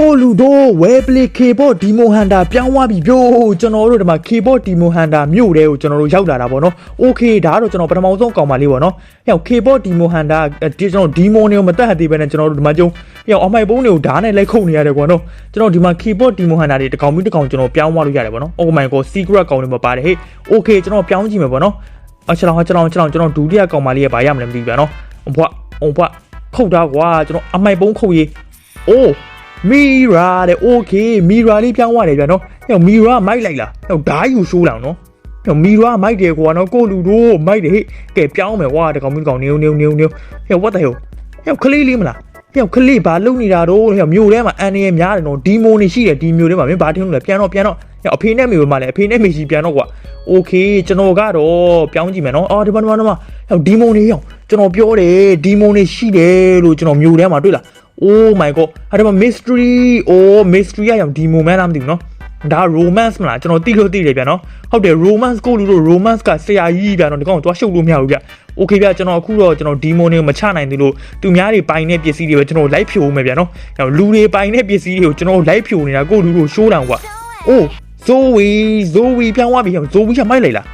ကိုလူတို့ဝဲပလီ K-pop Demo Hunter ပြောင်းသွားပြီပြို့ကျွန်တော်တို့ဒီမှာ K-pop Demo Hunter မြို့တဲကိုကျွန်တော်တို့ရောက်လာတာပေါ့နော်။ Okay ဒါကတော့ကျွန်တော်ပထမဆုံးကောင်ပါလေးပေါ့နော်။ဟဲ့ K-pop Demo Hunter ဒီကျွန်တော် Demo တွေကိုမတက်ဟတ်သေးပဲနဲ့ကျွန်တော်တို့ဒီမှာကျုံဟဲ့အမိုက်ပုံးတွေကိုဓာတ်နဲ့လိုက်ခုတ်နေရတယ်ကွာနော်။ကျွန်တော်ဒီမှာ K-pop Demo Hunter တွေတစ်ကောင်ပြီးတစ်ကောင်ကျွန်တော်ပြောင်းသွားလို့ရတယ်ပေါ့နော်။ Oh my god secret ကောင်တွေမပါတယ်ဟေ့။ Okay ကျွန်တော်ပြောင်းကြည့်မယ်ပေါ့နော်။အချလောင်းချလောင်းချလောင်းကျွန်တော်ဒုတိယကောင်မလေးရဲ့ဘာရမလဲမသိဘူးဗျာနော်။အဘွားအဘွားခုတ်တာကွာကျွန်တော်အမိုက်ပုံးခုတ်ရေး။ Oh မီရာတဲ့โอเคမီရာလေးပြောင်းသွားတယ်ဗျာနော်ဟဲ့မီရာမိုက်လိုက်လားဟဲ့ဓာတ်ယူရှိုးလောင်နော်ဟဲ့မီရာမိုက်တယ်ကွာနော်ကိုလူတို့မိုက်တယ်ဟဲ့ကဲပြောင်းမယ်ကွာတကောင်မျိုးတကောင်နေနေနေနေဟဲ့ what the hell ဟဲ့ခလေးလေးမလားဟဲ့ခလေးဘာလုံနေတာတော့ဟဲ့မြို့ထဲမှာအန်ရများတယ်နော်ဒီမိုနေရှိတယ်ဒီမြို့ထဲမှာမင်းဘာထင်းလို့လဲပြန်တော့ပြန်တော့ဟဲ့အဖေနဲ့မေမှလည်းအဖေနဲ့မေရှိပြန်တော့ကွာโอเคကျွန်တော်ကတော့ပြောင်းကြည့်မယ်နော်အော်ဒီမှာဒီမှာဒီမှာဟဲ့ဒီမိုနေရောကျွန်တော်ပြောတယ်ဒီမိုနေရှိတယ်လို့ကျွန်တော်မြို့ထဲမှာတွေ့လား Oh my god အဲ့ဒါမှ mystery oh mystery အရောင်ဒီ moment လားမသိဘူးနော်ဒါ romance မလားကျွန်တော်တိလို့တိတယ်ဗျာနော်ဟုတ်တယ် romance ကိုလူတို့ romance ကဆရာကြီးဗျာနော်ဒီကောင်ကိုသွားရှုပ်လို့မရဘူးဗျာ okay ဗျာကျွန်တော်အခုတော့ကျွန်တော် demon တွေကိုမချနိုင်သေးလို့သူများတွေပိုင်တဲ့ပစ္စည်းတွေပဲကျွန်တော်လိုက်ဖြိုးဦးမယ်ဗျာနော်ဟိုလူတွေပိုင်တဲ့ပစ္စည်းတွေကိုကျွန်တော်လိုက်ဖြိုးနေတာကိုလူတို့ရှိုးတောင်ကွာ oh zoe zoe ပြောင်းသွားပြီဟို zoe ကမိုက်လိုက်လား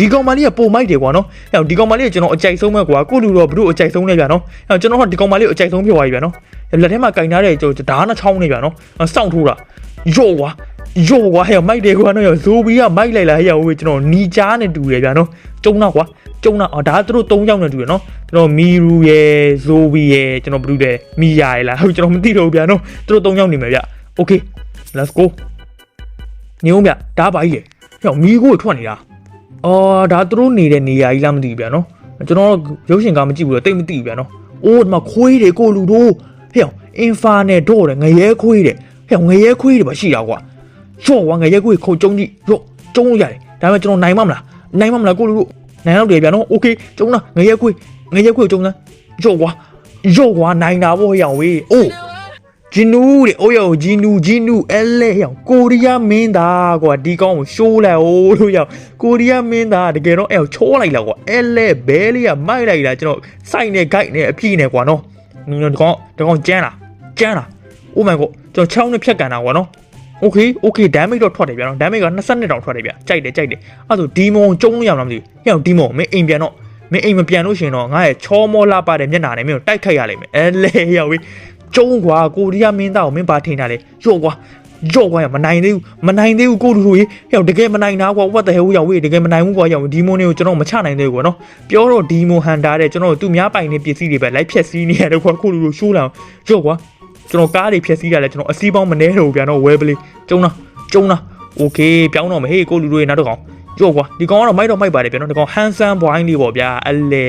ဒီကောင်မလေးကပုံမိုက်တယ်ကွာနော်။ဟဲ့ဒီကောင်မလေးကကျွန်တော်အကြိုက်ဆုံးပဲကွာ။ကိုလူတော့ဘလို့အကြိုက်ဆုံးလဲဗျာနော်။ဟဲ့ကျွန်တော်ကဒီကောင်မလေးကိုအကြိုက်ဆုံးဖြစ်သွားပြီဗျာနော်။လက်ထဲမှာကင်ထားတဲ့ကျွန်တော်ဓာတ်နှချောင်းနေဗျာနော်။စောင့်ထိုးတာ။ယော့ကွာ။ယော့ကွာဟဲ့မိုက်တယ်ကွာနော်။ဇိုဘီကမိုက်လိုက်လားဟဲ့ဟိုကျွန်တော်နီချားနဲ့တူတယ်ဗျာနော်။ကျုံတော့ကွာ။ကျုံတော့ဒါသူတို့၃ယောက်နဲ့တူတယ်နော်။ကျွန်တော်မီရူရဲ့ဇိုဘီရဲ့ကျွန်တော်ဘလို့တယ်မီယာရဲ့လားဟုတ်ကျွန်တော်မသိတော့ဘူးဗျာနော်။သူတို့၃ယောက်နေမယ်ဗျ။ Okay let's go ။နေဦးဗျ။ဒါပါကြီးလေ။ဟဲ့မီကိုထွက်နေတာ။ အော်ဒါသူတို့နေတဲ့နေရာကြီးလားမသိဘူးဗျာနော်ကျွန်တော်ရုပ်ရှင်ကားမကြည့်ဘူးတော့တိတ်မသိဘူးဗျာနော်အိုးဒီမှာခွေးတွေကိုလူတို့ဟဲ့အင်ဖာနဲ့တော့တယ်ငရဲခွေးတယ်ဟဲ့ငရဲခွေးတွေပါရှိတာကွာရော့ကွာငရဲခွေးခုတ်ကျုံကြည့်ရော့ကျုံလို့ရတယ်ဒါပေမဲ့ကျွန်တော်နိုင်မမလားနိုင်မမလားကိုလူတို့နိုင်တော့တယ်ဗျာနော်โอเคကျုံလားငရဲခွေးငရဲခွေးကျုံလားရော့ကွာရော့ကွာနိုင်တာပေါ့ဟဲ့ဝေးအိုး ဂျင်းနူတဲ့အိုးယောဂျင်းနူဂျင်းနူအဲလဲဟောင်ကိုရီးယားမင်းသားကွာဒီကောင်းကိုရှိုးလိုက်အိုးလို့ရောက်ကိုရီးယားမင်းသားတကယ်တော့အဲချိုးလိုက်လာကွာအဲလဲဘဲလေးကမိုက်လိုက်တာကျွန်တော်စိုက်နေဂိုက်နေအပြည့်နေကွာနော်နင်တို့ကောဒီကောင်းကျန်းလားကျန်းလား Oh my god ကျွန်တော်ချောင်းနဲ့ဖြတ်ကန်တာကွာနော် Okay okay damage တော့ထွက်တယ်ဗျာနော် damage က22တောင်ထွက်တယ်ဗျာကြိုက်တယ်ကြိုက်တယ်အဲ့ဒါဆိုဒီမုံကျုံလို့ရမှာမသိဘူးဟဲ့ဒီမုံမင်းအိမ်ပြန်တော့မင်းအိမ်မပြန်လို့ရှင်တော့ငါရဲ့ချောမောလာပါတဲ့မျက်နှာနဲ့မင်းကိုတိုက်ခိုက်ရလိမ့်မယ်အဲလဲရောက်ပြီ ကျုံးကွာကိုရီးယားမင်းသားကိုမင်းပါထင်တာလေရော့ကွာရော့ကွာမနိုင်သေးဘူးမနိုင်သေးဘူးကိုလူလူကြီးဟဲ့တကယ်မနိုင်တာကွာ what the hell ရောက်ဝေးတကယ်မနိုင်ဘူးကွာရောက်ဒီမွန်တွေကိုကျွန်တော်မချနိုင်သေးဘူးကွာနော်ပြောတော့ဒီမွန်ဟန်တာတဲ့ကျွန်တော်သူများပိုင်နေပစ္စည်းတွေပဲလိုက်ဖြက်စီးနေရတယ်ကွာကိုလူလူရှိုးလာရော့ကွာကျွန်တော်ကားတွေဖြက်စီးရတယ်ကျွန်တော်အစီးပေါင်းမနှဲတော့ဘူးဗျာနော်ဝဲပလေးကျုံးလားကျုံးလားโอเคပြောင်းတော့မယ်ဟေးကိုလူလူရဲ့နောက်တော့ကောင်ရော့ကွာဒီကောင်ကတော့မိုက်တော့မိုက်ပါတယ်ဗျာနော်ဒီကောင်ဟန်ဆန်ဘွိုင်းလေးပေါ့ဗျာအလေ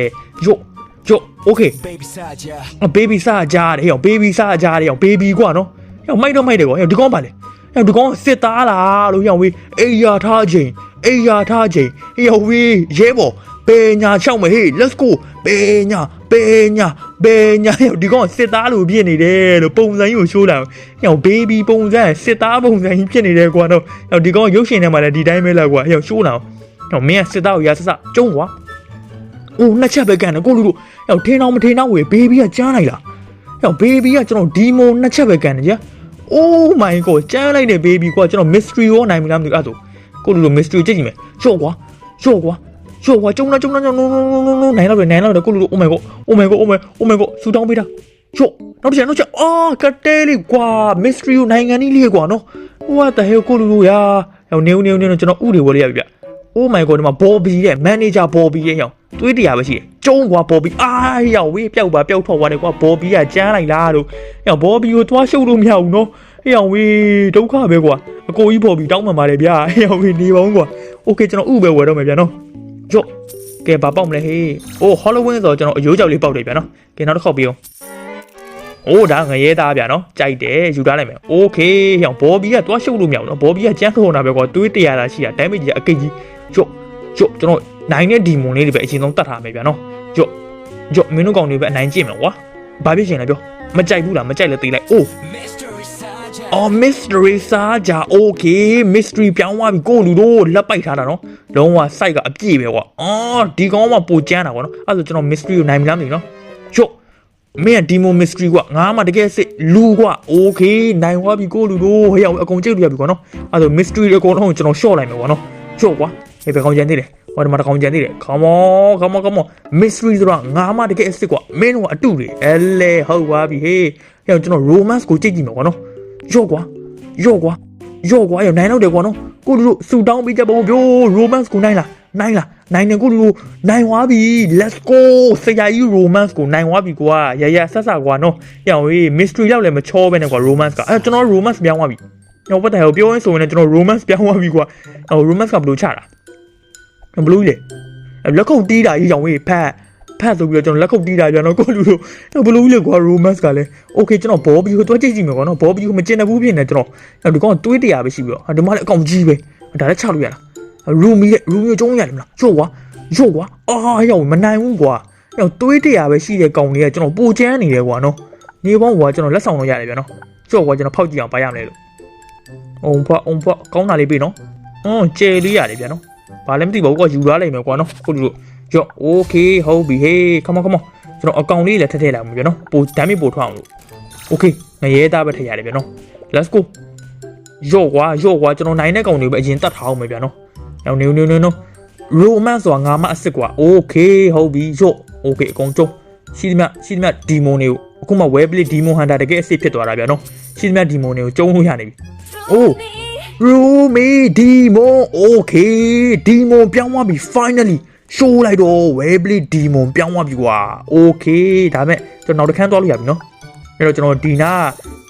ရော့ ရော့โอเค baby side yeah ဘေဘီစားကြတယ်ဟေ့ဘေဘီစားကြတယ်ဟေ့ဘေဘီကွာနော်ဟေ့မိုက်တော့မိုက်တယ်ကွာဟေ့ဒီကောင်ပါလေဟေ့ဒီကောင်စစ်သားလားလို့ဟေ့ဝေးအေးရထားချိန်အေးရထားချိန်ဟေ့ဝေးရဲဘော်ပေညာချောက်မယ်ဟေး let's go ပေညာပေညာပေညာဟေ့ဒီကောင်စစ်သားလို့ဖြစ်နေတယ်လို့ပုံစံကြီးကိုရှိုးလာဟေ့ဘေဘီပုံစံစစ်သားပုံစံကြီးဖြစ်နေတယ်ကွာနော်ဟေ့ဒီကောင်ရုပ်ရှင်ထဲမှာလည်းဒီတိုင်းပဲလားကွာဟေ့ရှိုးလာဟေ့မင်းကစစ်သားကိုရဆဆကျုံးကွာ အိုးနှစ်ချက်ပဲကန်တယ်ကိုလူတို့ဟဲ့ထင်းအောင်မထင်းအောင်ဝေဘေဘီကကြားလိုက်လားဟဲ့ဘေဘီကကျွန်တော်ဒီမုံနှစ်ချက်ပဲကန်တယ်ကြာ Oh my god ကျန်းလိုက်တဲ့ဘေဘီကွာကျွန်တော် mystery ရောနိုင်မလားမသိဘူးအဲ့ဒါဆိုကိုလူတို့ mystery ကြည့်ကြည့်မယ်ရှော့ကွာရှော့ကွာရှော့ကွာကျုံလားကျုံလားကျုံ no no no no နိုင်တော့တယ်နိုင်တော့တယ်ကိုလူတို့ Oh my god Oh my god Oh my Oh my god ဆူတောင်းပေးတာရှော့နောက်တစ်ချက်နောက်တစ်ချက်အာကတဲလေးကွာ mystery ကိုနိုင်ငံကြီးလေးကွာနော် What the hell ကိုလူတို့ရာဟဲ့နေဦးနေဦးနေဦးကျွန်တော်ဥတွေဝယ်ရရပြီဗျ Oh my god ဒီမှာ Bobby ရဲ့ manager Bobby ရဲ့ဟောင် သွေးတရားပဲရှိတယ်ကျုံးကွာ Bobby အာရောက်ဝေးပျောက်ပါပျောက်ထွက်သွားတယ်ကွာ Bobby ကကျန်းလိုက်လားလို့ဟောင် Bobby ကိုသွားရှုပ်လို့မရဘူးနော်ဟောင်ဝေးဒုက္ခပဲကွာအကိုကြီး Bobby တောင်းမှန်ပါတယ်ဗျာဟောင်ဝေးနေပါဦးကွာ Okay ကျွန်တော်ဥပဲဝယ်တော့မယ်ဗျာနော်ကြော့ကဲဘာပေါက်မလဲဟေးအိုး Halloween ဆိုတော့ကျွန်တော်အယိုးကြောက်လေးပေါက်တယ်ဗျာနော်ကဲနောက်တစ်ခေါက်ပြီးအောင် အိုးဒါငရဲသားဗျာနော်ကြိုက်တယ်ယူထားလိုက်မယ်โอเคဟောင်ဘော်ဘီကတွားရှုပ်လို့မရဘူးနော်ဘော်ဘီကကျန်းထုံတာပဲကွာတွေးတရာတာရှိတာ damage ကြီးအကိတ်ကြီးကြော့ကြော့ကျွန်တော် နိုင်တဲ့ဒီမွန်လေးတွေပဲအရင်ဆုံးတတ်ထားမယ်ဗျာနော်ကြော့ကြော့မင်းတို့ကောင်တွေပဲအနိုင်ကျင့်မယ်ကွာဘာဖြစ်ချင်လဲပြောမကြိုက်ဘူးလားမကြိုက်လဲသေးလိုက်အိုး Oh mystery စားကြ okay mystery ပြောင်းသွားပြီကိုလူတို့လက်ပိုက်ထားတာနော်လုံးဝ site ကအပြည့်ပဲကွာအော်ဒီကောင်ကပိုကျန်းတာကွာနော်အဲ့ဒါဆိုကျွန်တော် mystery ကိုနိုင်မလားမသိဘူးနော်ကျွတ်မင်းက demo mystery ကွာငါမှတကယ်စစ်လူကွာ okay နိုင်သွားပြီကိုလူတို့ဟဲ့အောင်အကုန်ကြိတ်လို့ရပြီကွာနော်အဲ့ဒါဆို mystery အကုန်လုံးကိုကျွန်တော် short လိုက်မယ်ကွာနော်ကျွတ်ကွာဟဲ့ဘယ်ကောင်ကျန်သေးလဲ ဟောဒီမှာတစ်ကောင်ကျန်သေးတယ် come on come on come on mystery ဆိုတာငါမှတကယ်စစ်ကွာမင်းတို့ကအတူတွေအဲလေဟုတ်ပါပြီဟေးဟဲ့ကျွန်တော် romance ကိုကြိတ်ကြည့်မယ်ကွာနော်ရော့ကွာရော့ကွာရော့ကွာရောနိုင်တော့တယ်ကွာနော်ကိုလူတို့ဆူတောင်းပေးကြပါဦးဗျို့ romance ကိုနိုင်လားနိုင်လားနိုင်တယ်ကိုလူတို့နိုင်သွားပြီ let's go ဆရာကြီး romance ကိုနိုင်သွားပြီကွာရရဆက်ဆက်ကွာနော်ဟဲ့အောင်ဟေး mystery လောက်လည်းမချောပဲနဲ့ကွာ romance ကအဲကျွန်တော် romance ပြောင်းသွားပြီဟောပတ်တယ်ဟောပြောရင်ဆိုရင်လည်းကျွန်တော် romance ပြောင်းသွားပြီကွာဟော romance ကဘယ်လိုချတာ ဘယ်လိုလဲလက်ခုပ်တီးတာကြီးကြောင့်ဟေးဖတ်ဖတ်ဆိုပြီးတော့ကျွန်တော်လက်ခုပ်တီးတာပြန်တော့ကိုလူတို့ဘယ်လိုလဲကွာ romance ကလည်း okay ကျွန်တော်ဘောဘီကိုတွားကြည့်ကြည့်မယ်ကွာနော်ဘောဘီကိုမကျင်တဲ့ဘူးဖြစ်နေကျွန်တော်ဒီကောင်တွေးတရားပဲရှိပြီးတော့ဒီမှာလည်းအကောင်ကြီးပဲဒါလည်းချလို့ရလားရူမီရဲ့ရူမီကိုကျုံးရတယ်မလားရော့ကွာရော့ကွာအာရောက်မနိုင်ဘူးကွာရောက်တွေးတရားပဲရှိတဲ့ကောင်တွေကကျွန်တော်ပူချမ်းနေတယ်ကွာနော်နေပေါင်းကွာကျွန်တော်လက်ဆောင်တော့ရတယ်ဗျာနော်ကြော့ကွာကျွန်တော်ဖောက်ကြည့်အောင်ပါရမလဲလို့အုံဖွားအုံဖွားကောင်းတာလေးပေးနော်အွန်းကျဲလေးရတယ်ဗျာနော် ဘာလဲမသိပါဘူးကွာယူသွားလိုက်မယ်ကွာနော်ကိုလူတို့ကြော့ okay ဟုတ်ပြီ hey come on come on ကျွန်တော်အကောင်လေးလည်းထည့်ထည့်လိုက်မှာပြနော်ပိုဒမ်းမေးပို့ထွက်အောင်လို့ okay ငရဲသားပဲထည့်ရတယ်ပြနော် let's go ရော့ကွာရော့ကွာကျွန်တော်နိုင်တဲ့ကောင်တွေပဲအရင်တတ်ထားအောင်ပဲပြနော်နောက်နေနေနေနော် romance ဆိုတာငါမအစ်စ်ကွာ okay ဟုတ်ပြီရော့ okay အကောင်ကျုံးရှိသမျှရှိသမျှဒီမွန်တွေကိုအခုမှ web play demon hunter တကယ်အစ်စ်ဖြစ်သွားတာဗျာနော်ရှိသမျှဒီမွန်တွေကိုကျုံးလို့ရနေပြီအိုး oh roomy demon okay demon ပြောင်းသွားပြီ finally show လိုက်တော့ web play demon ပြောင်းသွားပြီကွာ။ okay ဒါမဲ့ကျွန်တော်နောက်တစ်ခန်းသွားလို့ရပြီနော်။အဲ့တော့ကျွန်တော်ဒီနာ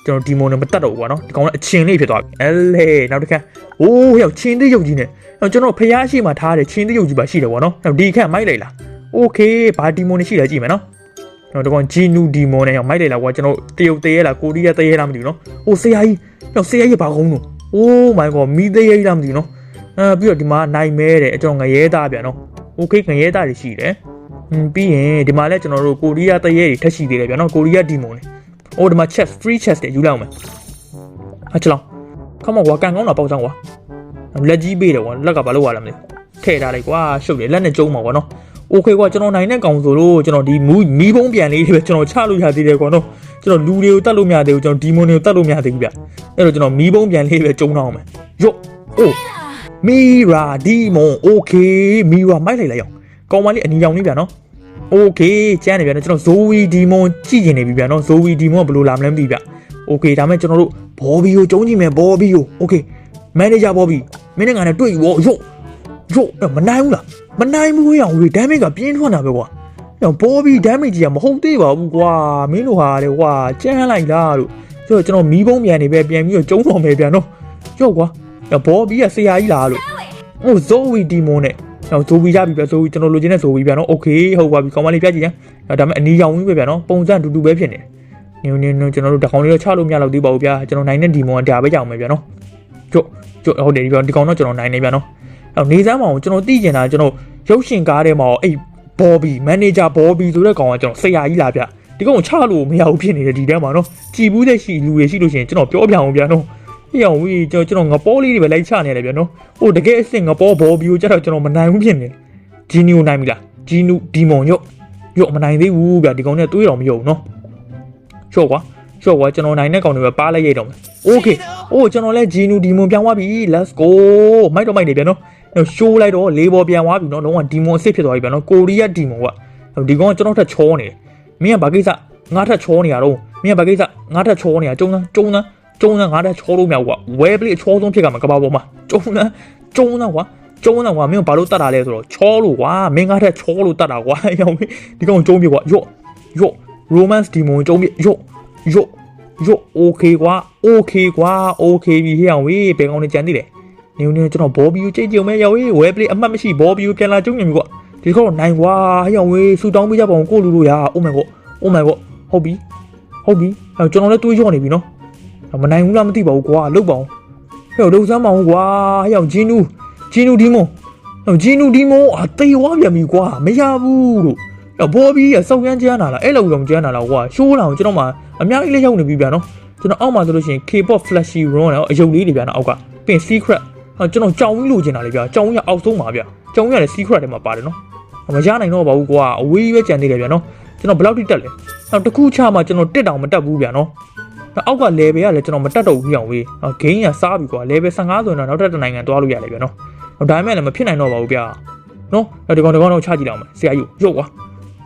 ကျွန်တော်ဒီမွန်နဲ့မတက်တော့ဘူးကွာနော်ဒီကောင်ကအချင်းလေးဖြစ်သွားပြီအဲလေနောက်တစ်ခါအိုးဟဲ့ချင်းသေးရုပ်ကြီးနဲ့အဲ့ကျွန်တော်ဖျားရှိမှထားတယ်ချင်းသေးရုပ်ကြီးပါရှိတယ်ကွာနော်အဲ့ဒီခန့်မိုက်လိုက်လားโอเคဘာဒီမွန်နဲ့ရှိလဲကြည့်မယ်နော်ကျွန်တော်ဒီကောင်ဂျီနူဒီမွန်နဲ့မိုက်လိုက်လားကွာကျွန်တော်တရုတ်သေးရလားကိုရီးယားသေးရလားမသိဘူးနော်ဟိုဆရာကြီးကျွန်တော်ဆရာကြီးဘာကုန်းလို့ အိုးမိုင်ကောမီသေးရလားမသိဘူးနော်အဲပြီးတော့ဒီမှာနိုင်မဲတယ်အကျွန်တော်ငရဲသားပြန်နော်โอเคငရဲသားတွေရှိတယ်อืมပြီးရင်ဒီမှာလည်းကျွန်တော်တို့ကိုရီးယားသေးရတွေထက်ရှိသေးတယ်ဗျာနော်ကိုရီးယားဒီမွန်တွေအိုးဒီမှာ chest free chest တွေယူလိုက်အောင်မယ်ဟာချလောင်းခမောကွာကန်ကောင်းတာပေါက်ဆောင်ကွာလက်ကြီးပေးတယ်ကွာလက်ကဘာလို့ရလဲမသိထည့်ထားလိုက်ကွာရှုပ်တယ်လက်နဲ့ကျုံးမှာကွာနော်โอเคကွာကျွန်တော်နိုင်တဲ့ကောင်ဆိုလို့ကျွန်တော်ဒီမူးမီးပုံးပြန်လေးတွေပဲကျွန်တော်ချလို့ရသေးတယ်ကွာနော်ကျွန်တော်လူတွေကိုတတ်လို့မရသေးဘူးကျွန်တော်ဒီမွန်တွေကိုတတ်လို့မရသေးဘူးဗျ အဲ့တော့ကျွန်တော်မီးပုံးပြန်လေးပဲကျုံးတော့အောင်မယ်ယော့အိုးမီရာဒီမွန်โอเคမီရာမိုက်လိုက်လိုက်အောင်ကောင်မလေးအနီရောင်လေးဗျာနော်โอเคကျန်းနေဗျာနော်ကျွန်တော်ဇိုဝီဒီမွန်ကြည့်နေပြီဗျာနော်ဇိုဝီဒီမွန်ဘယ်လိုလာမလဲမသိဗျโอเคဒါမဲ့ကျွန်တော်တို့ဘော်ဘီကိုကျုံးကြည့်မယ်ဘော်ဘီကိုโอเคမန်နေဂျာဘော်ဘီမင်းနဲ့ငါနဲ့တွေ့ရောယော့ယော့မနိုင်ဘူးလားမနိုင်ဘူးရောင်ဝေဒမ်းမိတ်ကပြင်းထွန်းတာပဲကွာရောဘော်ဘီဒမ်းမိတ်ကြီးကမဟုတ်သေးပါဘူးကွာမင်းတို့ဟာလေကွာကျန်းလိုက်လားလို့ ဆိုတော့ကျွန်တော်မီးပုံးပြန်နေပဲပြန်ပြီးတော့ကျုံးတော်မယ်ဗျာနော်ယော့ကွာဘော်ဘီကဆရာကြီးလားလို့ဟိုဇိုဝီဒီမွန်နဲ့တော့ဇိုဝီရပြီဗျဇိုဝီကျွန်တော်လိုချင်တဲ့ဇိုဝီဗျာနော်โอเคဟုတ်ပါပြီကောင်းပါလိပြကြည့်ရဒါပေမဲ့အနီရောင်ကြီးပဲဗျာနော်ပုံစံတူတူပဲဖြစ်နေတယ် နင်းနင်းကျွန်တော်တို့တကောင်လေးတော့ချလို့မရတော့သေးပါဘူးဗျာကျွန်တော်နိုင်တဲ့ဒီမွန်ကဒါပဲကြောင်မယ်ဗျာနော်ကျို့ကျို့ဟုတ်တယ်ဒီကောင်ဒီကောင်တော့ကျွန်တော်နိုင်နေဗျာနော်အဲ့နေစမ်းမအောင်ကျွန်တော်သိကျင်တာကျွန်တော်ရုပ်ရှင်ကားထဲမှာအဲ့ဘော်ဘီမန်နေဂျာဘော်ဘီဆိုတဲ့ကောင်ကကျွန်တော်ဆရာကြီးလာဗျ ဒီကောင်ချလို့မရဘူးဖြစ်နေတယ်ဒီထဲမှာနော်ကြည်ဘူးတဲ့ရှိလူတွေရှိလို့ရှိရင်ကျွန်တော်ပြောပြအောင်ဗျာနော်ဟိအောင်ဝေးကျွန်တော်ကျွန်တော်ငပိုးလေးတွေပဲလိုက်ချနေတယ်ဗျာနော်ဟိုတကယ်အစ်စ်ငပိုးဘော်ဘီကိုကျတော့ကျွန်တော်မနိုင်ဘူးဖြစ်နေတယ်ဂျီနီကိုနိုင်ပြီလားဂျီနူဒီမွန်ရော့ရော့မနိုင်သေးဘူးဗျာဒီကောင်နဲ့တွေးတော်မရုံနော်ချော့ကွာရှော့ကွာကျွန်တော်နိုင်တဲ့ကောင်တွေပဲပါလိုက်ရိုက်တော့မယ်။ Okay ။အိုးကျွန်တော်လဲဂျီနူဒီမွန်ပြောင်းသွားပြီ။ Let's go ။မိုက်တော့မိုက်နေပြန်နော်။အဲ့ရှိုးလိုက်တော့လေးပေါ်ပြန်သွားပြီနော်။လုံးဝဒီမွန်အစ်စ်ဖြစ်သွားပြီပြန်နော်။ကိုရီးယားဒီမွန်ကဒီကောင်ကကျွန်တော်ထက်ချောနေတယ်။ မင်းကဘာကိစ္စငါထက်ချောနေရတော့မင်းကဘာကိစ္စငါထက်ချောနေရကျုံးကျုံးကျုံးငါထက်ချောလို့မရဘူးကွာ။ web play အချောဆုံးဖြစ်ကမှာကဘာပေါ်မှာကျုံးကျုံးကွာကျုံးတော့ကွာမင်းဘာလို့တတ်တာလဲဆိုတော့ချောလို့ကွာမင်းငါထက်ချောလို့တတ်တာကွာ။ရောဒီကောင်ကျုံးပြကွာ။ယော့ယော့ romance demon ကျုံးပြယော့ယော့ရော့ okay ကွာ okay ကွာ okay ပြီဟဲ့အောင်ဝေးဘယ်ကောင်းနေကြံသေးတယ်နေနေကျွန်တော်ဘောဘီကိုကြိတ်ကြုံမဲ့ရောက်ဝေး web play အမှတ်မရှိဘောဘီကိုပြန်လာကျုံနေပြီကွာ ဒီကောနိုင်ကွာဟဲ့အောင်ဝေးဆူတောင်းပေးကြပါအောင်ကိုလူလူရ oh my god oh my god ဟုတ်ပြီဟုတ်ပြီအဲကျွန်တော်လည်းတွေးရော့နေပြီနော်မနိုင်ဘူးလားမသိပါဘူးကွာလုတ်ပါအောင်ဟဲ့လုံစမ်းပါအောင်ကွာဟဲ့အောင်ဂျီနူဂျီနူဒီမွန်ဟဲ့ဂျီနူဒီမွန်အသေးဝါပြန်ပြီကွာမရဘူးလို့ဘောဘီကစောက်ရမ်းကြမ်းလာလားအဲ့လိုတော့မကြမ်းလာလားကွာရှိုးလာအောင်ကျွန်တော်မှအများကြီးလေးရောက်နေပြီဗျာနော်ကျွန်တော်အောက်မှာဆိုလို့ရှိရင် K-pop flashy run နဲ့အယုတ်လေးတွေဗျာနော်အောက်ကပြင် secret ဟာကျွန်တော်ကြောင်ကြီးလိုချင်တာလေဗျာကြောင်ကြီးကအောက်ဆုံးပါဗျာကြောင်ကြီးကလည်း secret ထဲမှာပါတယ်နော် မရနိုင်တော့ပါဘူးကွာအဝေးကြီးပဲကြံသေးတယ်ဗျာနော်ကျွန်တော်ဘယ်လောက်ထိတက်လဲနောက်တစ်ခုချမှကျွန်တော်တက်တောင်မတက်ဘူးဗျာနော်နောက်အောက်က level ကလည်းကျွန်တော်မတက်တော့ဘူးအောင်ဝေးနော် gain ကစားပြီကွာ level 15ဆိုရင်တော့နောက်ထပ်တစ်နိုင်ငံသွားလို့ရတယ်ဗျာနော်ဒါပေမဲ့လည်းမဖြစ်နိုင်တော့ပါဘူးဗျာနော်ဒီကောင်ဒီကောင်တော့ချကြည့်လောက်မယ်ဆရာကြီးကိုရုပ်ကွာ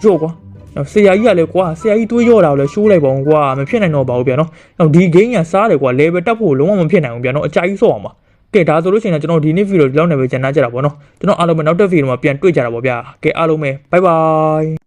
ရုပ်ကွာနော်ဆရာကြီးကလည်းကွာဆရာကြီးတွေးရောတာကိုလည်းရှိုးလိုက်ပါအောင်ကွာမဖြစ်နိုင်တော့ပါဘူးဗျာနော်နောက်ဒီ gain ကစားတယ်ကွာ level တက်ဖို့လုံးဝမဖြစ်နိုင်ဘူးဗျာနော်အကြိုက်ဆော့အောင်ပါ ကဲဒါဆိုလို့ရှိရင်တော့ကျွန်တော်ဒီနေ့ဗီဒီယိုဒီလောက်နေပဲကျန်နေကြတာပေါ့နော်ကျွန်တော်အားလုံးပဲနောက်တစ်ဗီဒီယိုမှာပြန်တွေ့ကြတာပေါ့ဗျာကဲအားလုံးပဲ bye bye